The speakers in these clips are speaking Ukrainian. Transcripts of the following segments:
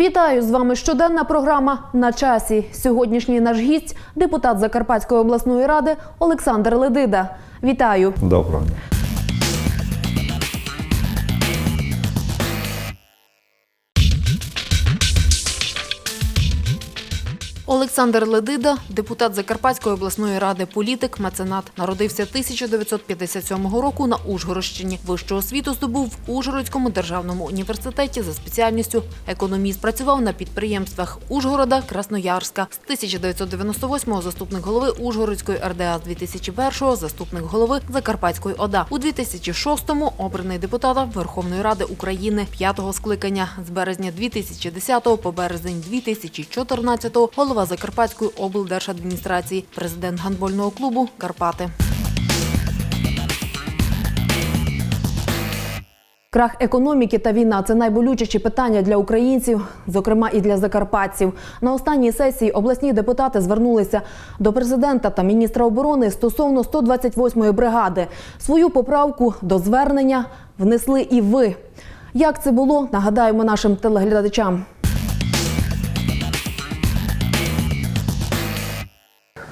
Вітаю з вами щоденна програма на часі. Сьогоднішній наш гість депутат Закарпатської обласної ради Олександр Ледида. Вітаю. Доброго дня. Олександр Ледида, депутат Закарпатської обласної ради, політик, меценат. Народився 1957 року на Ужгородщині. Вищу освіту здобув в Ужгородському державному університеті за спеціальністю економіст. Працював на підприємствах Ужгорода, Красноярська. З 1998-го заступник голови Ужгородської РДА, з 2001-го заступник голови Закарпатської ОДА. У 2006-му обраний депутатом Верховної Ради України п'ятого скликання. З березня 2010 по березень 2014 голова Закарпатської облдержадміністрації, президент гандбольного клубу Карпати. Крах економіки та війна це найболючіші питання для українців, зокрема і для закарпатців. На останній сесії обласні депутати звернулися до президента та міністра оборони стосовно 128-ї бригади. Свою поправку до звернення внесли і ви. Як це було, нагадаємо нашим телеглядачам.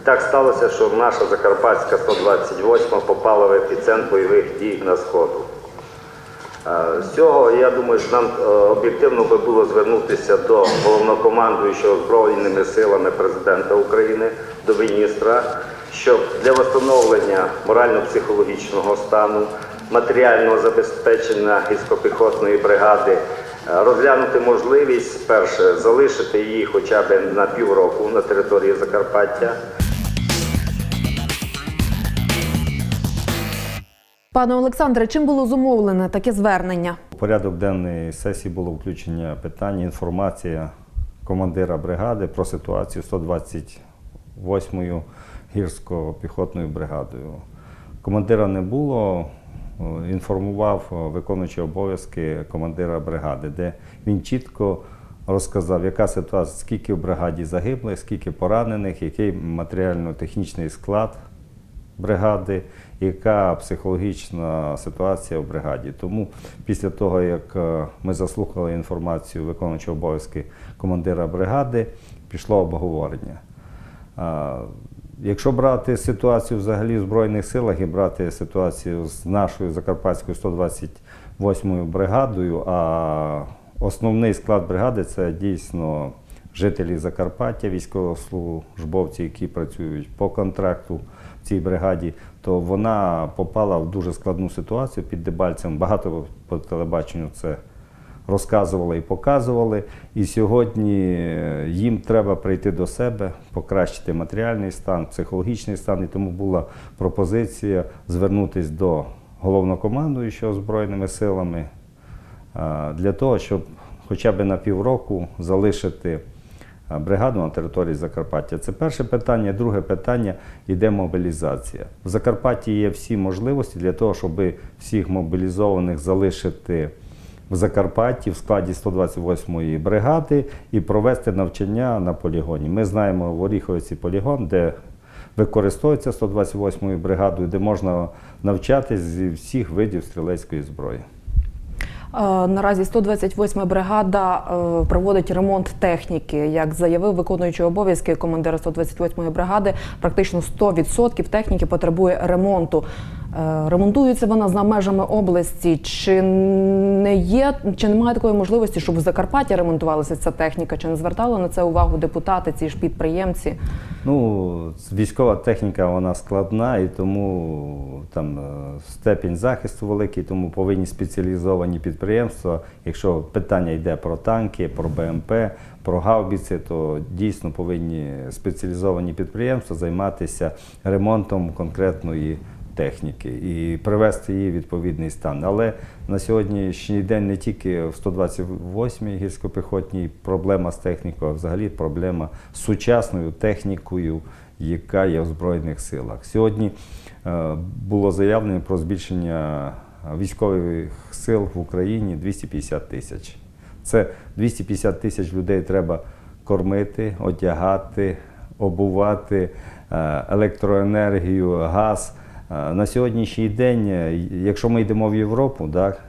Так сталося, що наша Закарпатська 128 попала в епіцентр бойових дій на сходу. Е, З цього, я думаю, що нам е, об'єктивно би було звернутися до головнокомандуючого Збройними силами президента України, до міністра, щоб для встановлення морально-психологічного стану, матеріального забезпечення гірсько-піхотної бригади, е, розглянути можливість, перше, залишити її хоча б на півроку на території Закарпаття. Пане Олександре, чим було зумовлене таке звернення? У порядок денний сесії було включення питання, інформація командира бригади про ситуацію 128-ю гірсько-піхотною бригадою. Командира не було, е, інформував е, виконуючий обов'язки командира бригади, де він чітко розказав, яка ситуація, скільки в бригаді загиблих, скільки поранених, який матеріально-технічний склад бригади, яка психологічна ситуація в бригаді. Тому після того, як е, ми заслухали інформацію виконуючого обов'язки командира бригади, пішло обговорення. Якщо брати ситуацію взагалі в Збройних силах і брати ситуацію з нашою Закарпатською 128 бригадою, а основний склад бригади це дійсно жителі Закарпаття, військовослужбовці, які працюють по контракту цій бригаді, то вона попала в дуже складну ситуацію під Дебальцем. Багато по телебаченню це розказували і показували. І сьогодні е, їм треба прийти до себе, покращити матеріальний стан, психологічний стан. І тому була пропозиція звернутися до головнокомандуючого Збройними силами для того, щоб хоча б на півроку залишити бригаду на території Закарпаття. Це перше питання. Друге питання йде мобілізація. В Закарпатті є всі можливості для того, щоб всіх мобілізованих залишити в Закарпатті в складі 128-ї бригади і провести навчання на полігоні. Ми знаємо в Оріховиці полігон, де використовується 128-ю бригадою, де можна навчатись зі всіх видів стрілецької зброї. Е, Наразі 128 бригада е, проводить ремонт техніки. Як заявив виконуючий обов'язки командира 128 бригади, практично 100% техніки потребує ремонту. Е, Ремонтується вона за межами області. Чи не є, чи немає такої можливості, щоб в Закарпатті ремонтувалася ця техніка? Чи не звертали на це увагу депутати, ці ж підприємці? Ну, військова техніка вона складна і тому там е, степінь захисту великий, тому повинні спеціалізовані підприємства. Якщо питання йде про танки, про БМП, про гаубіці, то дійсно повинні спеціалізовані підприємства займатися ремонтом конкретної техніки і привести її в відповідний стан. Але на сьогоднішній день не тільки в 128-й гірсько-піхотній проблема з технікою, а взагалі проблема з сучасною технікою, яка є в Збройних силах. Сьогодні е, було заявлено про збільшення військових сил в Україні 250 тисяч. Це 250 тисяч людей треба кормити, одягати, обувати, е, електроенергію, газ. Е, На сьогоднішній день, е, якщо ми йдемо в Європу, так,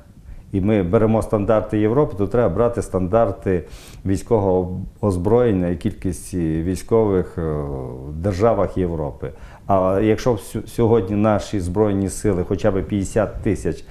і ми беремо стандарти Європи, то треба брати стандарти військового озброєння і військових е, в державах Європи. А якщо сьогодні наші збройні сили хоча б 50 тисяч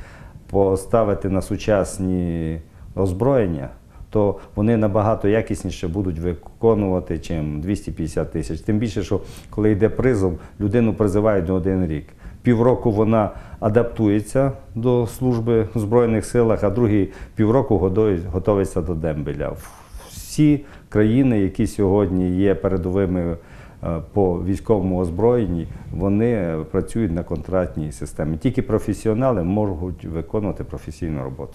поставити на сучасні озброєння, то вони набагато якісніше будуть виконувати, чим 250 тисяч. Тим більше, що коли йде призов, людину призивають на один рік. Півроку вона адаптується до служби в Збройних силах, а другий півроку готується до дембеля. Всі країни, які сьогодні є передовими е, по військовому озброєнні, вони працюють на контрактній системі. Тільки професіонали можуть виконувати професійну роботу.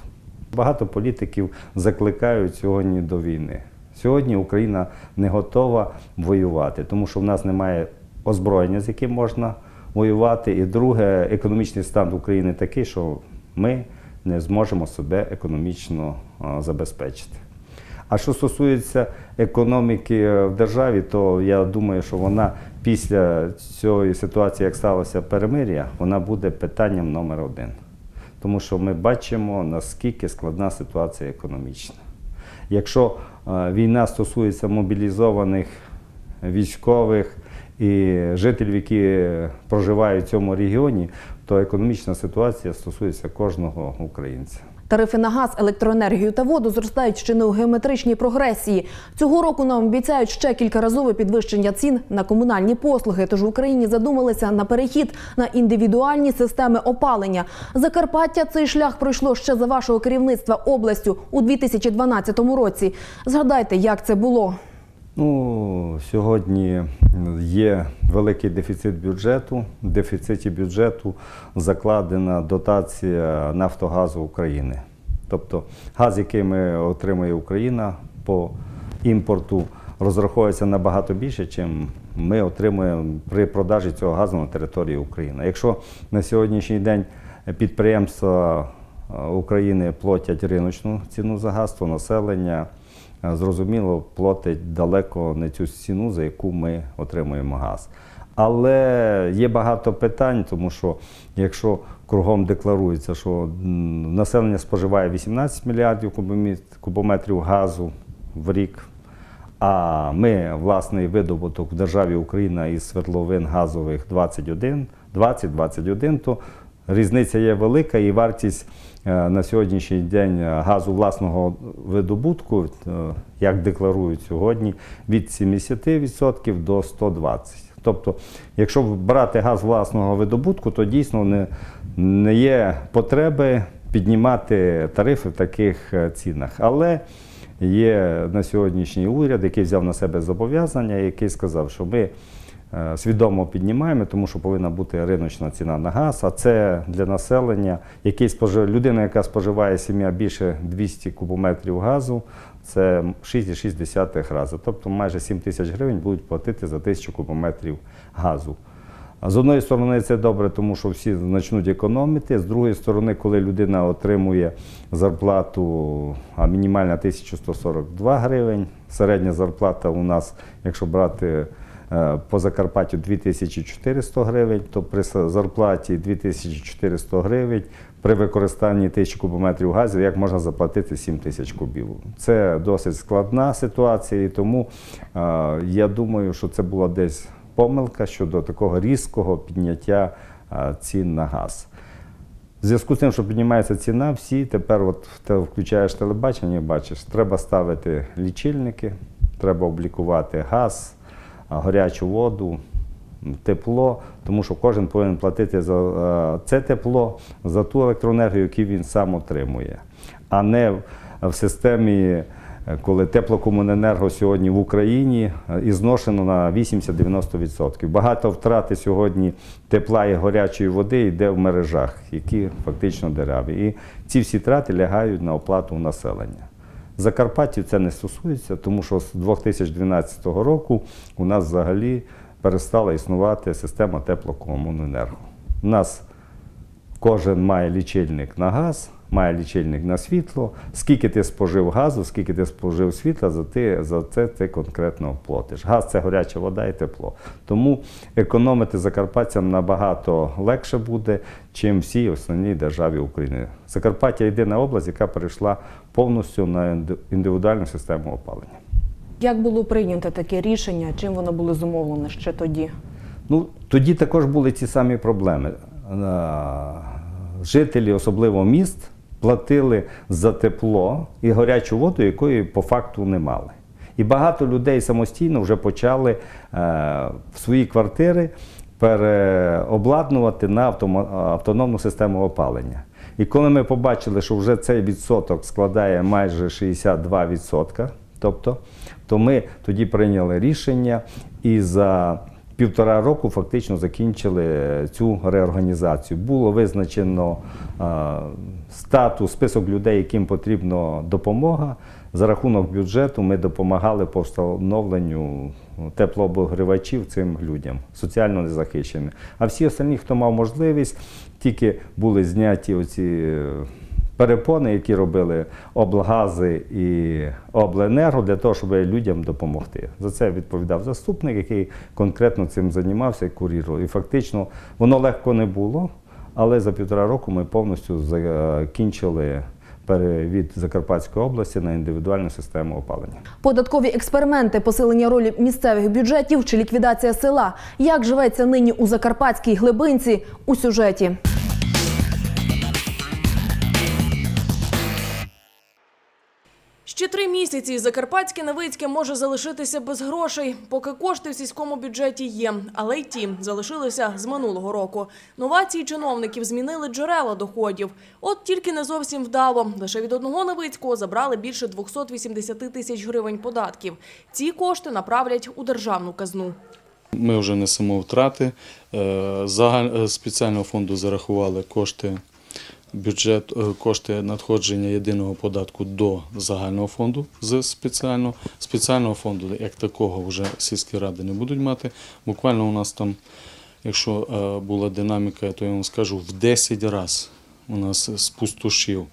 Багато політиків закликають сьогодні до війни. Сьогодні Україна не готова воювати, тому що в нас немає озброєння, з яким можна воювати. І друге, економічний стан України такий, що ми не зможемо себе економічно забезпечити. А що стосується економіки е, в державі, то я думаю, що вона після цієї ситуації, як сталося перемир'я, вона буде питанням номер один. Тому що ми бачимо, наскільки складна ситуація економічна. Якщо е, війна стосується мобілізованих військових і жителів, які проживають в цьому регіоні, то економічна ситуація стосується кожного українця. Тарифи на газ, електроенергію та воду зростають ще не у геометричній прогресії. Цього року нам обіцяють ще кількаразове підвищення цін на комунальні послуги. Тож в Україні задумалися на перехід на індивідуальні системи опалення. Закарпаття цей шлях пройшло ще за вашого керівництва областю у 2012 році. Згадайте, як це було. Ну, сьогодні є великий дефіцит бюджету. В дефіциті бюджету закладена дотація Нафтогазу України. Тобто газ, який ми отримує Україна по імпорту, розраховується набагато більше, ніж ми отримуємо при продажі цього газу на території України. Якщо на сьогоднішній день підприємства е, України платять риночну ціну за газ, то населення зрозуміло платить далеко не цю ціну, за яку ми отримуємо газ. Але є багато питань, тому що якщо кругом декларується, що населення споживає 18 мільярдів кубометрів газу в рік, а ми власний видобуток в державі Україна із свердловин газових 21, 20-21, то різниця є велика і вартість е, на сьогоднішній день газу власного видобутку, е, як декларують сьогодні, від 70% до 120%. Тобто, якщо брати газ власного видобутку, то дійсно не, не є потреби піднімати тарифи в таких е, цінах. Але є на сьогоднішній уряд, який взяв на себе зобов'язання, який сказав, що ми е, свідомо піднімаємо, тому що повинна бути риночна ціна на газ. А це для населення, який спожив... людина, яка споживає сім'я більше 200 кубометрів газу, це 6,6 рази. Тобто майже 7 тисяч гривень будуть платити за тисячу кубометрів газу. З одної сторони, це добре, тому що всі почнуть економити. З другої сторони, коли людина отримує зарплату а мінімальна 1142 гривень, середня зарплата у нас, якщо брати е, по Закарпаттю 2400 гривень, то при зарплаті 2400 гривень при використанні 1000 кубометрів газу, як можна заплатити 7 тисяч кубів. Це досить складна ситуація, і тому е, я думаю, що це була десь помилка щодо такого різкого підняття е, цін на газ. В зв'язку з тим, що піднімається ціна, всі тепер, от ти включаєш телебачення бачиш, треба ставити лічильники, треба облікувати газ, гарячу воду, тепло, тому що кожен повинен платити за е, це тепло, за ту електроенергію, яку він сам отримує, а не в- системі. е, Коли теплокомуненерго сьогодні в Україні е, і зношено на 80-90%. Багато втрати сьогодні тепла і гарячої води йде в мережах, які фактично дереві. І ці всі трати лягають на оплату населення. Закарпаттів це не стосується, тому що з 2012 року у нас взагалі перестала існувати система теплокомуненерго. У нас кожен має лічильник на газ, має лічильник на світло, скільки ти спожив газу, скільки ти спожив світла, за, ти, за це ти конкретно платиш. Газ це гаряча вода і тепло. Тому економити закарпатцям набагато легше буде, чим всій основній державі України. Закарпаття єдина область, яка перейшла повністю на індивідуальну систему опалення. Як було прийнято таке рішення? Чим воно було зумовлене ще тоді? Ну, тоді також були ці самі проблеми. Жителі, особливо міст, платили за тепло і гарячу воду, якої по факту не мали. І багато людей самостійно вже почали е, в свої квартири переобладнувати на автономну систему опалення. І коли ми побачили, що вже цей відсоток складає майже 62%, тобто, то ми тоді прийняли рішення і за півтора року фактично закінчили цю реорганізацію. Було визначено е, статус, список людей, яким потрібна допомога. За рахунок бюджету ми допомагали по встановленню теплообогрівачів цим людям, соціально незахищеним. А всі остальні, хто мав можливість, тільки були зняті оці е, перепони, які робили облгази і обленерго для того, щоб людям допомогти. За це відповідав заступник, який конкретно цим займався курірував. І фактично воно легко не було, але за півтора року ми повністю закінчили перевід Закарпатської області на індивідуальну систему опалення. Податкові експерименти, посилення ролі місцевих бюджетів чи ліквідація села. Як живеться нині у Закарпатській глибинці у сюжеті? Ще три місяці Закарпатське Невицьке може залишитися без грошей, поки кошти в сільському бюджеті є. Але й ті залишилися з минулого року. Новації чиновників змінили джерела доходів. От тільки не зовсім вдало. Лише від одного Невицького забрали більше 280 тисяч гривень податків. Ці кошти направлять у державну казну. Ми вже несемо втрати. Е, е, Спеціального фонду зарахували кошти бюджет, е, кошти надходження єдиного податку до загального фонду з спеціального. Спеціального фонду як такого вже сільські ради не будуть мати. Буквально у нас там, якщо е, була динаміка, то я вам скажу, в 10 разів у нас спустошив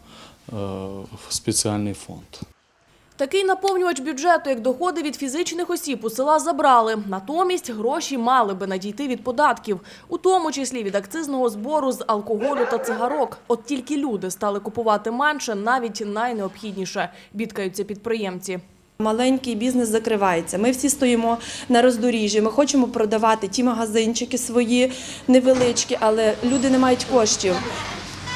е, спеціальний фонд. Такий наповнювач бюджету, як доходи від фізичних осіб у села забрали. Натомість гроші мали би надійти від податків, у тому числі від акцизного збору з алкоголю та цигарок. От тільки люди стали купувати менше, навіть найнеобхідніше, бідкаються підприємці. Маленький бізнес закривається. Ми всі стоїмо на роздоріжжі. Ми хочемо продавати ті магазинчики свої невеличкі, але люди не мають коштів.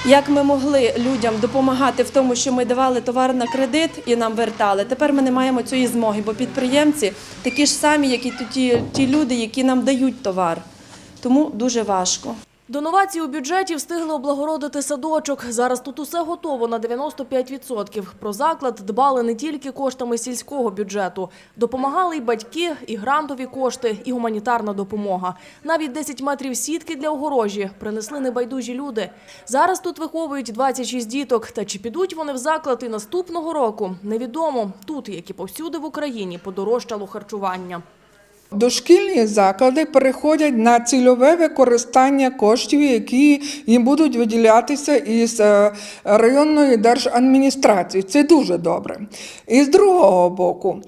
Як ми могли людям допомагати в тому, що ми давали товар на кредит і нам вертали, тепер ми не маємо цієї змоги, бо підприємці такі ж самі, як і ті, ті люди, які нам дають товар. Тому дуже важко. До новацій у бюджеті встигли облагородити садочок. Зараз тут усе готово на 95%. Про заклад дбали не тільки коштами сільського бюджету. Допомагали й батьки, і грантові кошти, і гуманітарна допомога. Навіть 10 метрів сітки для огорожі принесли небайдужі люди. Зараз тут виховують 26 діток. Та чи підуть вони в заклад і наступного року, невідомо. Тут, як і повсюди в Україні, подорожчало харчування. Дошкільні заклади переходять на цільове використання коштів, які їм будуть виділятися із е, районної держадміністрації. Це дуже добре. І з другого боку,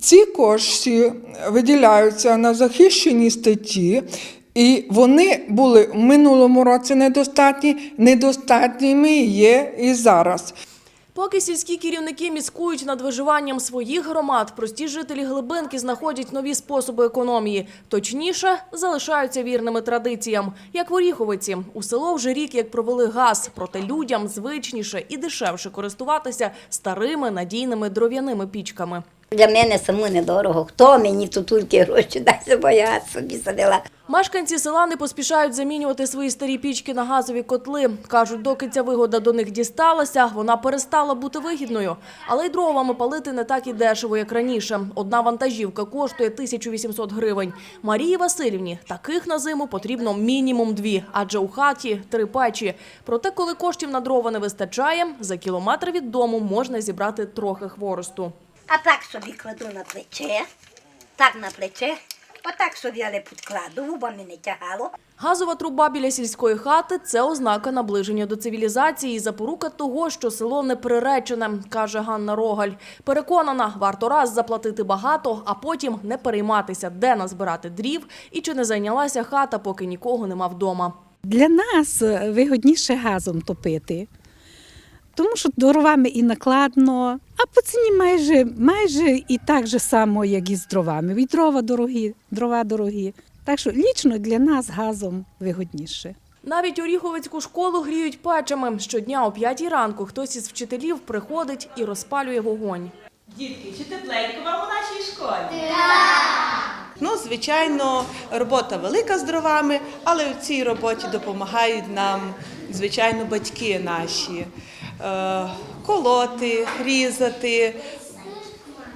ці кошти виділяються на захищені статті. І вони були в минулому році недостатні, недостатніми є і зараз. Поки сільські керівники міскують над виживанням своїх громад, прості жителі глибинки знаходять нові способи економії. Точніше, залишаються вірними традиціям. Як в Оріховиці. У село вже рік як провели газ, проте людям звичніше і дешевше користуватися старими надійними дров'яними пічками. Для мене саму недорого. Хто мені тут тільки гроші дасть, бо я собі садила. Мешканці села не поспішають замінювати свої старі пічки на газові котли. Кажуть, доки ця вигода до них дісталася, вона перестала бути вигідною. Але й дровами палити не так і дешево, як раніше. Одна вантажівка коштує 1800 гривень. Марії Васильівні таких на зиму потрібно мінімум дві, адже у хаті три печі. Проте, коли коштів на дрова не вистачає, за кілометр від дому можна зібрати трохи хворосту. А так собі кладу на плече, так на плече Отак собі, але підкладу, бо мене тягало. Газова труба біля сільської хати – це ознака наближення до цивілізації і запорука того, що село не приречене, каже Ганна Рогаль. Переконана, варто раз заплатити багато, а потім не перейматися, де назбирати дрів і чи не зайнялася хата, поки нікого нема вдома. Для нас е, вигодніше газом топити, тому що дровами і накладно, а по ціні майже, майже і так же само, як і з дровами. І дрова дорогі, дрова дорогі. Так що лічно для нас газом вигодніше. Навіть Оріховецьку школу гріють печами. Щодня о п'ятій ранку хтось із вчителів приходить і розпалює вогонь. Дітки, чи тепленько вам у нашій школі? Ну, звичайно, робота велика з дровами, але в цій роботі допомагають нам, звичайно, батьки наші. Е, колоти, різати.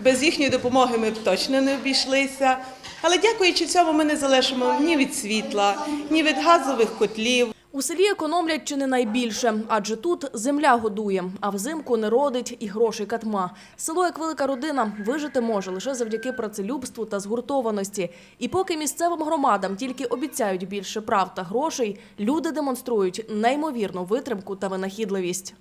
Без їхньої допомоги ми б точно не обійшлися. Але дякуючи цьому, ми не залежимо ні від світла, ні від газових котлів. У селі економлять чи не найбільше, адже тут земля годує, а взимку не родить і грошей катма. Село, як велика родина, вижити може лише завдяки працелюбству та згуртованості. І поки місцевим громадам тільки обіцяють більше прав та грошей, люди демонструють неймовірну витримку та винахідливість.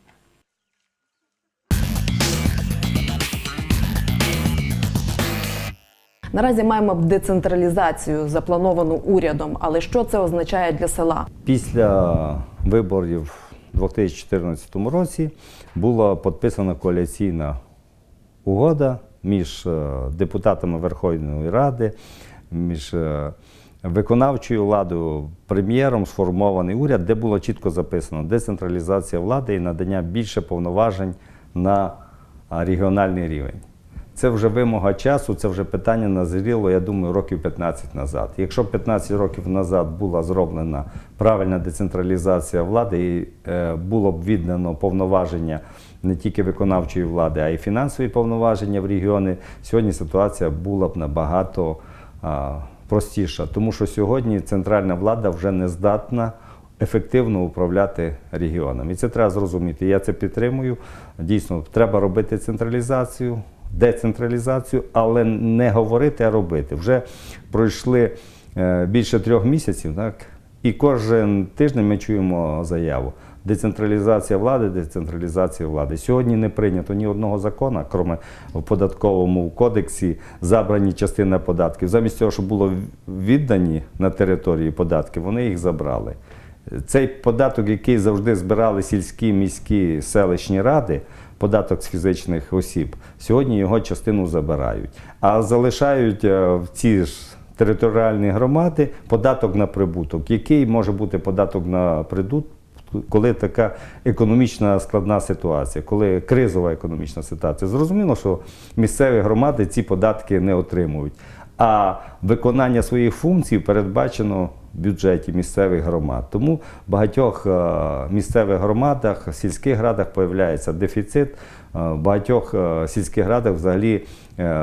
Наразі маємо децентралізацію, заплановану урядом. Але що це означає для села? Після виборів у 2014 році була підписана коаліційна угода між е, депутатами Верховної Ради, між е, виконавчою владою, прем'єром сформований уряд, де було чітко записано децентралізація влади і надання більше повноважень на регіональний рівень. Це вже вимога часу, це вже питання назріло, я думаю, років 15 назад. Якщо 15 років назад була зроблена правильна децентралізація влади і е, було б віддано повноваження не тільки виконавчої влади, а й фінансові повноваження в регіони, сьогодні ситуація була б набагато простіша. Тому що сьогодні центральна влада вже не здатна ефективно управляти регіоном. І це треба зрозуміти. Я це підтримую. Дійсно, треба робити централізацію, децентралізацію, але не говорити, а робити. Вже пройшли е, більше трьох місяців, так? І кожен тиждень ми чуємо заяву. Децентралізація влади, децентралізація влади. Сьогодні не прийнято ні одного закону, крім в податковому кодексі забрані частина податків. Замість того, щоб було віддані на території податки, вони їх забрали. Цей податок, який завжди збирали сільські, міські, селищні ради, податок з фізичних осіб, сьогодні його частину забирають. А залишають е, в ці ж територіальні громади податок на прибуток. Який може бути податок на прибуток, коли така економічна складна ситуація, коли кризова економічна ситуація? Зрозуміло, що місцеві громади ці податки не отримують. А виконання своїх функцій передбачено бюджеті місцевих громад. Тому в багатьох е, місцевих громадах, сільських радах появляється дефіцит. Е, В багатьох е, сільських радах взагалі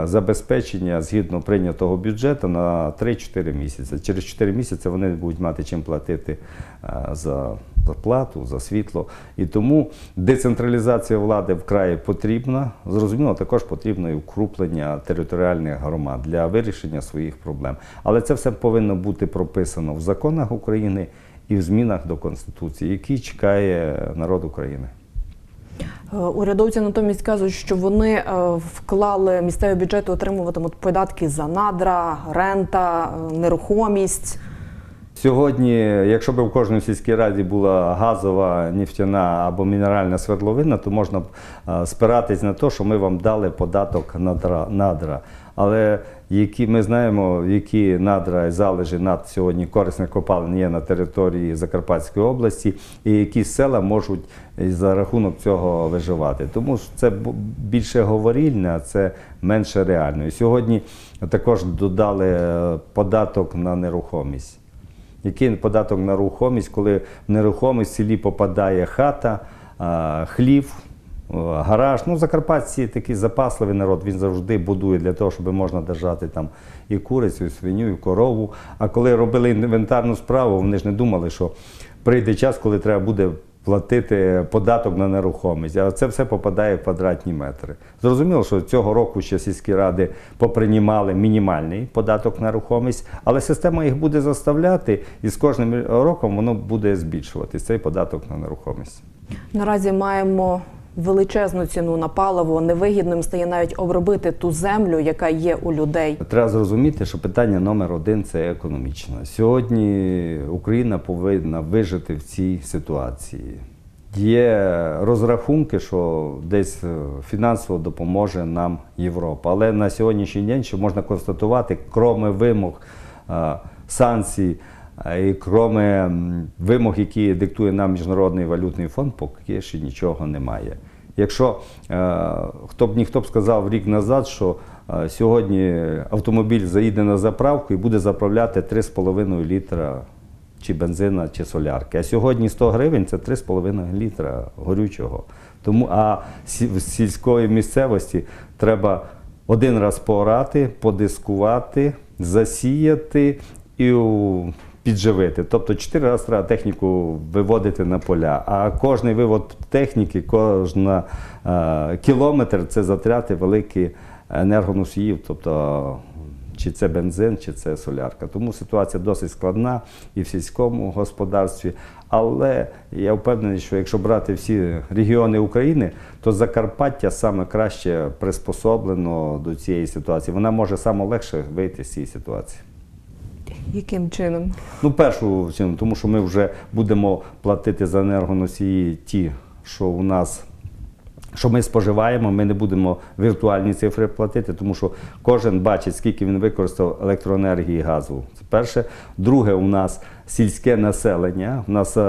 забезпечення згідно прийнятого бюджету на 3-4 місяці. Через 4 місяці вони будуть мати чим платити е, за зарплату, за світло. І тому децентралізація влади вкрай потрібна. Зрозуміло, також потрібно і укріплення територіальних громад для вирішення своїх проблем. Але це все повинно бути прописано в законах України і в змінах до Конституції, які чекає народ України. Урядовці натомість кажуть, що вони е, вклали місцеві бюджети, отримуватимуть податки за надра, рента, е, нерухомість. Сьогодні, якщо б в кожній сільській раді була газова, нефтяна або мінеральна свердловина, то можна б е, спиратись на те, що ми вам дали податок надра. надра. Але які ми знаємо, які надра і залежі над сьогодні корисних копалин є на території Закарпатської області, і які села можуть за рахунок цього виживати. Тому що це більше говорільне, а це менше реально. І сьогодні також додали е, податок на нерухомість. Який податок на нерухомість, коли в нерухомість в селі попадає хата, хлів, гараж. Ну, закарпатці такий запасливий народ, він завжди будує для того, щоб можна держати там і курицю, і свиню, і корову. А коли робили інвентарну справу, вони ж не думали, що прийде час, коли треба буде платити податок на нерухомість, а це все попадає в квадратні метри. Зрозуміло, що цього року ще сільські ради попринімали мінімальний податок на нерухомість, але система їх буде заставляти, і з кожним роком воно буде збільшуватись, цей податок на нерухомість. Наразі маємо величезну ціну на паливо. Невигідним стає навіть обробити ту землю, яка є у людей. Треба зрозуміти, що питання номер один це економічне. Сьогодні Україна повинна вижити в цій ситуації. Є розрахунки, що десь е, фінансово допоможе нам Європа. Але на сьогоднішній день, що можна констатувати, кроме вимог е, санкцій і кроме вимог, які диктує нам Міжнародний валютний фонд, поки ще нічого немає. Якщо е, хто б ніхто б сказав рік назад, що е, сьогодні автомобіль заїде на заправку і буде заправляти 3,5 літра чи бензина, чи солярки. А сьогодні 100 гривень це 3,5 літра горючого. Тому а в сільської місцевості треба один раз поорати, подискувати, засіяти і підживити. Тобто чотири рази треба техніку виводити на поля. А кожний вивод техніки, кожна е, кілометр це затрати великі енергоносіїв. Тобто чи це бензин, чи це солярка. Тому ситуація досить складна і в сільському господарстві. Але я впевнений, що якщо брати всі регіони України, то Закарпаття саме краще приспособлено до цієї ситуації. Вона може саме легше вийти з цієї ситуації. Яким чином? Ну, першу чину, тому що ми вже будемо платити за енергоносії ті, що у нас. Що ми споживаємо, ми не будемо віртуальні цифри платити, тому що кожен бачить, скільки він використав електроенергії і газу. Це перше. Друге, у нас сільське населення. У нас е,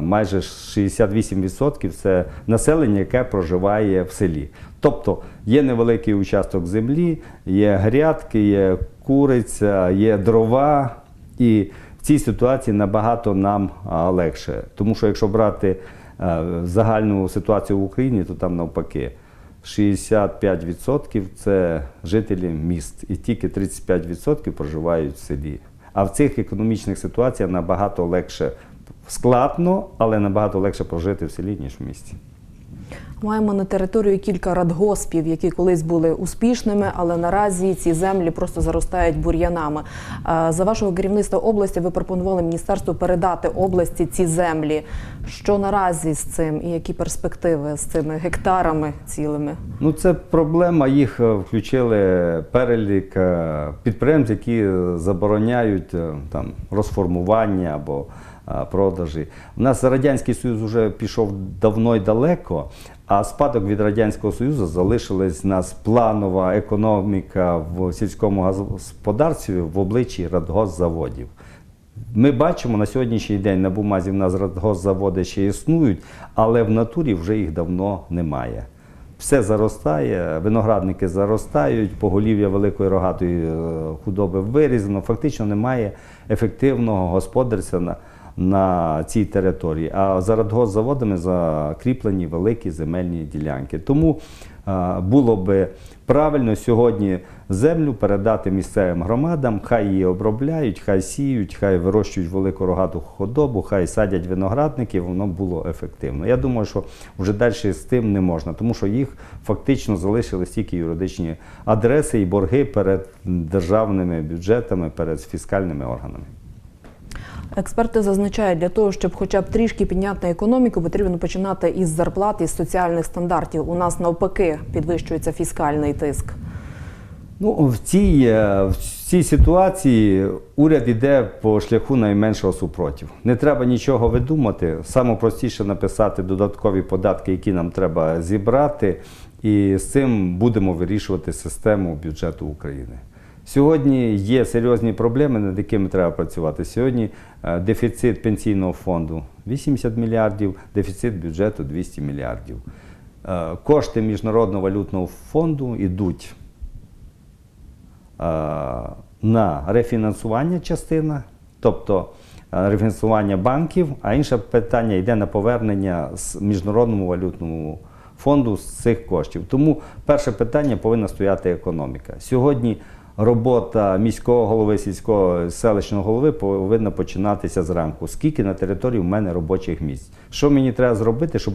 майже 68% це населення, яке проживає в селі. Тобто є невеликий участок землі, є грядки, є куриця, є дрова. І в цій ситуації набагато нам легше. Тому що якщо брати е, загальну ситуацію в Україні, то там навпаки. 65% це жителі міст, і тільки 35% проживають в селі. А в цих економічних ситуаціях набагато легше складно, але набагато легше прожити в селі, ніж в місті. Маємо на території кілька радгоспів, які колись були успішними, але наразі ці землі просто заростають бур'янами. За вашого керівництва області ви пропонували міністерству передати області ці землі. Що наразі з цим і які перспективи з цими гектарами цілими? Ну, це проблема. Їх е, включили перелік е, підприємств, які забороняють е, там розформування або продажі. У нас Радянський Союз вже пішов давно й далеко, а спадок від Радянського Союзу залишилась в нас планова економіка в сільському господарстві в обличчі радгосзаводів. Ми бачимо на сьогоднішній день на бумазі в нас радгосзаводи ще існують, але в натурі вже їх давно немає. Все заростає, виноградники заростають, поголів'я великої рогатої е, худоби вирізано. Фактично немає ефективного господарства на, цій території. А за радгосзаводами закріплені великі земельні ділянки. Тому е, було би правильно сьогодні землю передати місцевим громадам, хай її обробляють, хай сіють, хай вирощують велику рогату худобу, хай садять виноградники, воно було ефективно. Я думаю, що вже далі з тим не можна, тому що їх фактично залишились тільки юридичні адреси і борги перед державними бюджетами, перед фіскальними органами. Експерти зазначають, для того, щоб хоча б трішки підняти економіку, потрібно починати із зарплат, із соціальних стандартів. У нас навпаки підвищується фіскальний тиск. Ну, в цій, е, в цій ситуації уряд йде по шляху найменшого супротив. Не треба нічого видумати. Саме простіше написати додаткові податки, які нам треба зібрати, і з цим будемо вирішувати систему бюджету України. Сьогодні є серйозні проблеми, над якими треба працювати. Сьогодні е, дефіцит пенсійного фонду 80 мільярдів, дефіцит бюджету 200 мільярдів. Е, Кошти Міжнародного валютного фонду йдуть е, на рефінансування частина, тобто рефінансування банків, а інше питання йде на повернення з Міжнародному валютному фонду з цих коштів. Тому перше питання повинна стояти економіка. Сьогодні робота міського голови, сільського селищного голови повинна починатися зранку. Скільки на території в мене робочих місць? Що мені треба зробити, щоб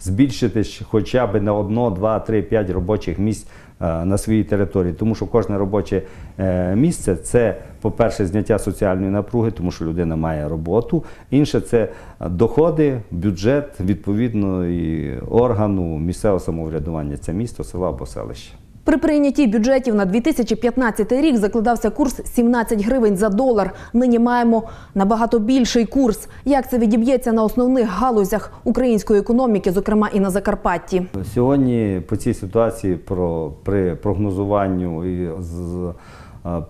збільшити хоча б на одно, два, три, п'ять робочих місць е, на своїй території? Тому що кожне робоче е, місце це, по-перше, зняття соціальної напруги, тому що людина має роботу. Інше це доходи, бюджет відповідної органу місцевого самоврядування. Це місто, село або селище. При прийнятті бюджетів на 2015 рік закладався курс 17 гривень за долар. Нині маємо набагато більший курс. Як це відіб'ється на основних галузях української економіки, зокрема і на Закарпатті? Сьогодні по цій ситуації про, при прогнозуванню і з,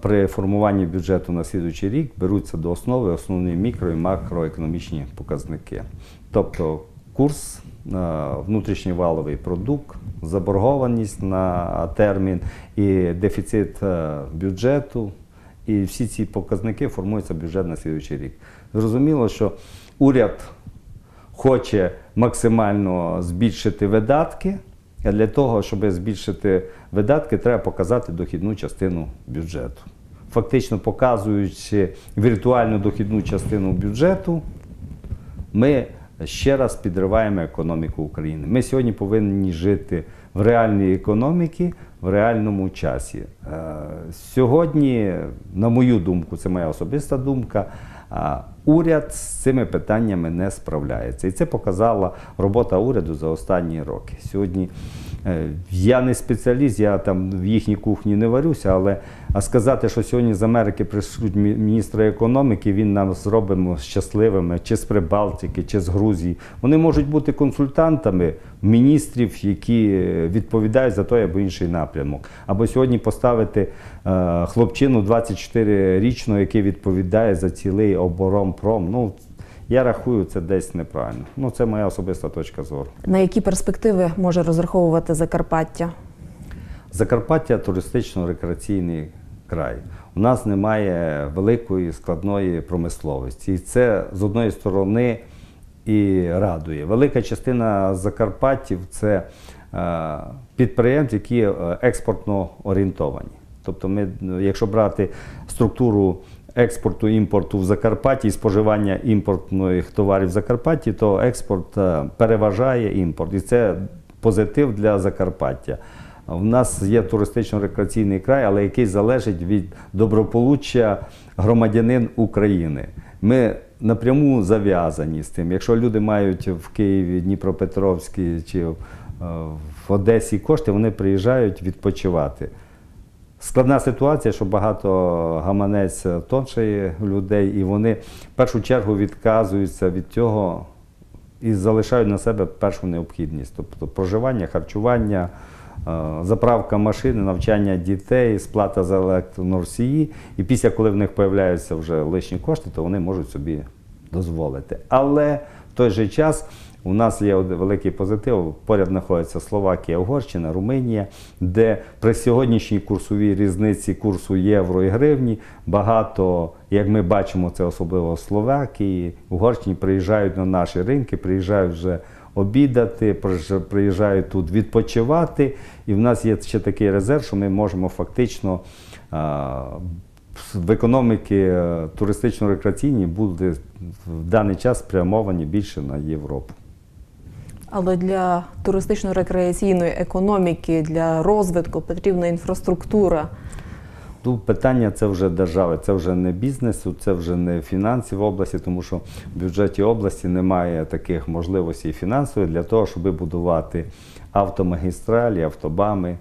при формуванні бюджету на слідуючий рік беруться до основи основні мікро і макроекономічні показники. Тобто курс, внутрішній валовий продукт, заборгованість на термін і дефіцит е, бюджету. І всі ці показники формується бюджет на слідуючий рік. Зрозуміло, що уряд хоче максимально збільшити видатки. А для того, щоб збільшити видатки, треба показати дохідну частину бюджету. Фактично показуючи віртуальну дохідну частину бюджету, ми ще раз підриваємо економіку України. Ми сьогодні повинні жити в реальній економіці, в реальному часі. Е, Сьогодні, на мою думку, це моя особиста думка. Уряд з цими питаннями не справляється. І це показала робота уряду за останні роки. Сьогодні е, я не спеціаліст, я там в їхній кухні не варюся, але а сказати, що сьогодні з Америки прийшуть мі- міністри економіки, він нам зробимо щасливими, чи з Прибалтики, чи з Грузії. Вони можуть бути консультантами міністрів, які е, відповідають за той або інший напрямок. Або сьогодні поставити е, хлопчину 24-річного, який відповідає за цілий оборонпром. Ну, я рахую, це десь неправильно. Ну, це моя особиста точка зору. На які перспективи може розраховувати Закарпаття? Закарпаття туристично-рекреаційний край. У нас немає великої складної промисловості. І це з одної сторони і радує. Велика частина Закарпаттів це е, підприємці, які е, експортно орієнтовані. Тобто, ми, якщо брати структуру експорту імпорту в Закарпатті і споживання імпортних товарів в Закарпатті, то експорт е, переважає імпорт. І це позитив для Закарпаття. У нас є туристично-рекреаційний край, але який залежить від доброполуччя громадянин України. Ми напряму зав'язані з тим. Якщо люди мають в Києві, Дніпропетровській чи е, в Одесі кошти, вони приїжджають відпочивати. Складна ситуація, що багато гаманець тоншає людей, і вони в першу чергу відказуються від цього і залишають на себе першу необхідність, тобто проживання, харчування, е, заправка машини, навчання дітей, сплата за електроносії. І після, коли в них з'являються вже лишні кошти, то вони можуть собі дозволити. Але в той же час у нас є великий позитив. Поряд знаходяться Словакія, Угорщина, Румунія, де при сьогоднішній курсовій різниці курсу євро і гривні багато, як ми бачимо, це особливо Словакії, Угорщині приїжджають на наші ринки, приїжджають вже обідати, приїжджають тут відпочивати. І в нас є ще такий резерв, що ми можемо фактично. в економіки е, туристично-рекреаційні буде в даний час спрямовані більше на Європу. Але для туристично-рекреаційної економіки, для розвитку потрібна інфраструктура. Тут питання це вже держави, це вже не бізнесу, це вже не фінансів області, тому що в бюджеті області немає таких можливостей фінансових для того, щоб будувати автомагістралі, автобами,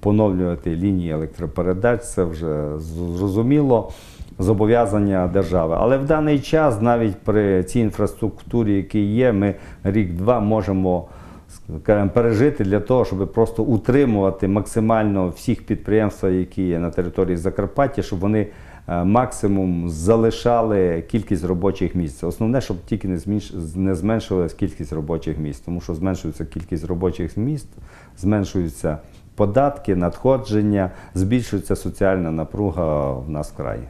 поновлювати лінії електропередач. Це вже зрозуміло зобов'язання держави. Але в даний час, навіть при цій інфраструктурі, які є, ми рік-два можемо скажімо, пережити для того, щоб просто утримувати максимально всіх підприємств, які є на території Закарпаття, щоб вони е, максимум залишали кількість робочих місць. Основне, щоб тільки не зменш- не зменшилась кількість робочих місць, тому що зменшується кількість робочих місць, зменшуються податки, надходження, збільшується соціальна напруга в нас в краї.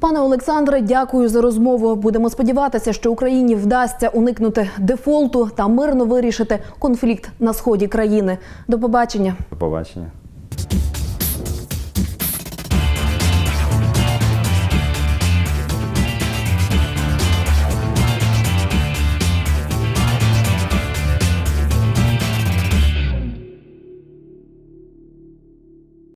Пане Олександре, дякую за розмову. Будемо сподіватися, що Україні вдасться уникнути дефолту та мирно вирішити конфлікт на сході країни. До побачення. До побачення.